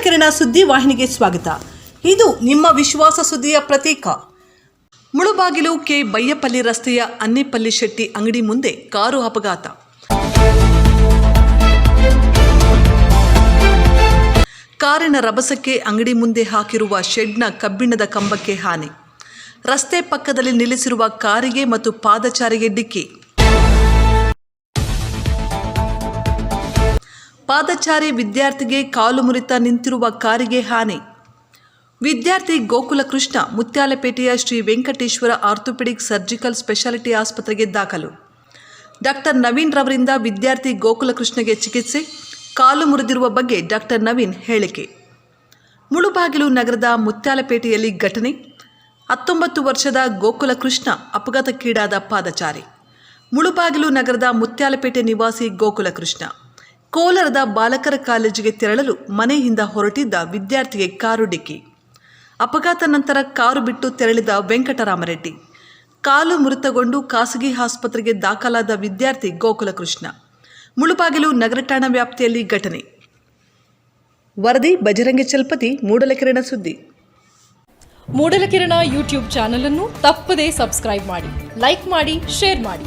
ಮೂಡಲಕಿರಣ ಸುದ್ದಿ ವಾಹಿನಿಗೆ ಸ್ವಾಗತ. ಇದು ನಿಮ್ಮ ವಿಶ್ವಾಸ ಸುದ್ದಿಯ ಪ್ರತೀಕ. ಮುಳುಬಾಗಿಲು ಕೆ ಬಯ್ಯಪಲ್ಲಿ ರಸ್ತೆಯ ಅನ್ನೆಪಲ್ಲಿ ಶೆಟ್ಟಿ ಅಂಗಡಿ ಮುಂದೆ ಕಾರು ಅಪಘಾತ. ಕಾರಿನ ರಭಸಕ್ಕೆ ಅಂಗಡಿ ಮುಂದೆ ಹಾಕಿರುವ ಶೆಡ್ನ ಕಬ್ಬಿಣದ ಕಂಬಕ್ಕೆ ಹಾನಿ. ರಸ್ತೆ ಪಕ್ಕದಲ್ಲಿ ನಿಲ್ಲಿಸಿರುವ ಕಾರಿಗೆ ಮತ್ತು ಪಾದಚಾರಿಗೆ ಡಿಕ್ಕಿ. ಪಾದಚಾರಿ ವಿದ್ಯಾರ್ಥಿಗೆ ಕಾಲು ಮುರಿತ ನಿಂತಿರುವ ಕಾರಿಗೆ ಹಾನಿ. ವಿದ್ಯಾರ್ಥಿ Gokula Krishna ಮುತ್ಯಾಲಪೇಟೆಯ Shri Venkateshwara orthopaedic surgical speciality ಆಸ್ಪತ್ರೆಗೆ ದಾಖಲು. ಡಾಕ್ಟರ್ ನವೀನ್ ರವರಿಂದ ವಿದ್ಯಾರ್ಥಿ ಗೋಕುಲ ಕೃಷ್ಣಗೆ ಚಿಕಿತ್ಸೆ, ಕಾಲು ಮುರಿದಿರುವ ಬಗ್ಗೆ ಡಾಕ್ಟರ್ ನವೀನ್ ಹೇಳಿಕೆ. ಮುಳುಬಾಗಿಲು ನಗರದ ಮುತ್ಯಾಲಪೇಟೆಯಲ್ಲಿ ಘಟನೆ, ಹತ್ತೊಂಬತ್ತು ವರ್ಷದ ಗೋಕುಲ ಕೃಷ್ಣ ಅಪಘಾತಕ್ಕೀಡಾದ ಪಾದಚಾರಿ. ಮುಳುಬಾಗಿಲು ನಗರದ ಮುತ್ಯಾಲಪೇಟೆ ನಿವಾಸಿ ಗೋಕುಲ ಕೃಷ್ಣ ಕೋಲಾರದ ಬಾಲಕರ ಕಾಲೇಜಿಗೆ ತೆರಳಲು ಮನೆಯಿಂದ ಹೊರಟಿದ್ದ ವಿದ್ಯಾರ್ಥಿಗೆ ಕಾರು ಡಿಕ್ಕಿ. ಅಪಘಾತ ನಂತರ ಕಾರು ಬಿಟ್ಟು ತೆರಳಿದ ವೆಂಕಟರಾಮರೆಡ್ಡಿ. ಕಾಲು ಮುರಿತಗೊಂಡು ಖಾಸಗಿ ಆಸ್ಪತ್ರೆಗೆ ದಾಖಲಾದ ವಿದ್ಯಾರ್ಥಿ ಗೋಕುಲಕೃಷ್ಣ. ಮುಳುಬಾಗಿಲು ನಗರ ಠಾಣಾ ವ್ಯಾಪ್ತಿಯಲ್ಲಿ ಘಟನೆ. ವರದಿ ಬಜರಂಗಿ ಚಲಪತಿ, ಮೂಡಲಕಿರಣ ಸುದ್ದಿ. ಮೂಡಲಕಿರಣ ಯೂಟ್ಯೂಬ್ ಚಾನಲ್ ಅನ್ನು ತಪ್ಪದೇ ಸಬ್ಸ್ಕ್ರೈಬ್ ಮಾಡಿ, ಲೈಕ್ ಮಾಡಿ, ಶೇರ್ ಮಾಡಿ.